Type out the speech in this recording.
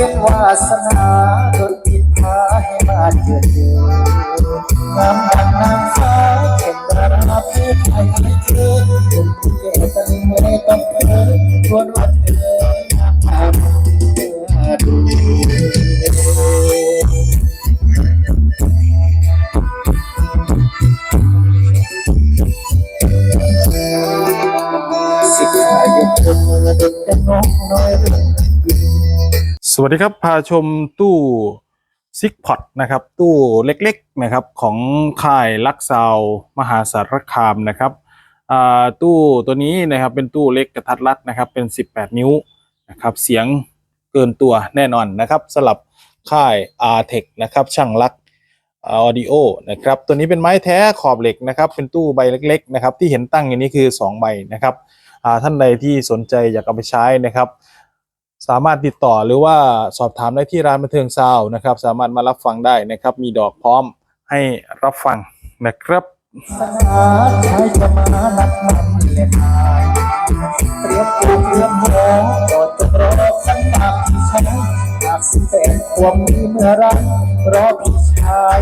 เป็นวาสนาโดนผิดพาให้มาเจอเจองามดังนางฟ้าเข็มดาราเพศไทยไม่เจอเป็นผู้แก่ตะลึงไม่ต้องเธอชวนว่าเธองามเธอดูสิขายกคนเด็กแต่น้องน้อย วัสดีครับ พาชมตู้ซิกพอตนะครับ ตู้เล็กๆนะครับของค่ายลักซาวมหาสารคามนะครับตู้ตัวนี้นะครับเป็นตู้เล็กกระทัดรัดนะครับ เป็น 18 นิ้วนะครับ เสียงเกินตัวแน่นอนนะครับสลับค่าย r t e c นะครับ ช่างลักออดิโอนะครับ ตัวนี้เป็นไม้แท้ขอบเหล็กนะครับ เป็นตู้ใบเล็ก ๆ นะครับ ที่เห็นตั้งอย่างนี้คือ 2 ใบนะครับท่านใดที่สนใจอยากเอาไปใช้นะครับ สามารถติดต่อหรือว่าสอบถามได้ที่ร้านบันเทิงซาวนะครับ สามารถมารับฟังได้นะครับ มีดอกพร้อมให้รับฟังนะครับสิ้นแสงความมีเมื่อไรรอพี่ชาย